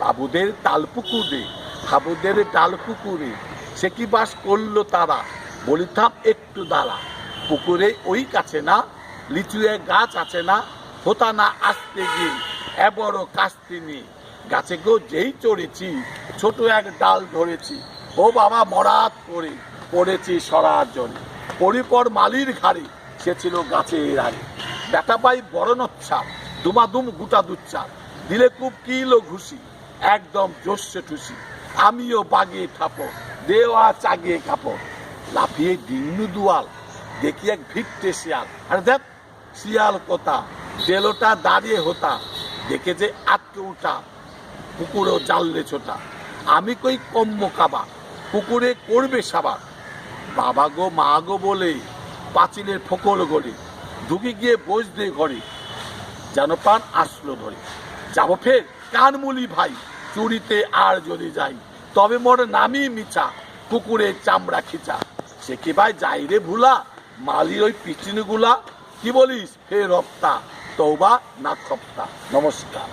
বাবুদের তাল পুকুরে হাবুদের ডাল পুকুরে সে কি বাস করল তারা? বলিতাম একটু দাঁড়া। পুকুরে ওই কাছে না লিচুয়ে গাছ আছে না হোতা না আসতে গিয়ে এ বড় কাস্তি নিয়ে গাছে গো যেই চড়েছি, ছোট এক ডাল ধরেছি ও বাবা মরাত করে পড়েছি সরার জন্য পরিপর মালির ঘাড়ে, সে ছিল গাছের আগে বেটা পাই বড় নচ্ছা দুমাদুম গুটা দুচ্চা দিলে খুব কিলো ঘুষি, একদম জোসে ঠুসি। আমিও বাগিয়ে ঠাপো, দেওয়া চাগে কাপড় লাফিয়ে ডিন্নু দুয়াল, দেখি এক ভিটে শিয়াল। আরে দেখ, শিয়াল কোথা? জেলোটা দাঁড়িয়ে হতা, দেখে যে আটকে উঠা, পুকুরেও জানলে ছোটা। আমি কই কম্ম কাবা, পুকুরে করবে সাবাক বাবা গো, মা গো বলে, পাঁচিলের ফোকর গড়ে, ঢুকে গিয়ে বসবে ঘরে যেন পান আসলো ধরে। যাব ফের। কানমুলি ভাই, চুরিতে আর যদি যাই, তবে মোর নামই মিছা, কুকুরে চামড়া খিচা। সে কি ভাই যাই রে ভুলা? মালি ওই পিচিনগুলা কি বলিস? হে রক্তা তৌবা না খপ্তা। নমস্কার।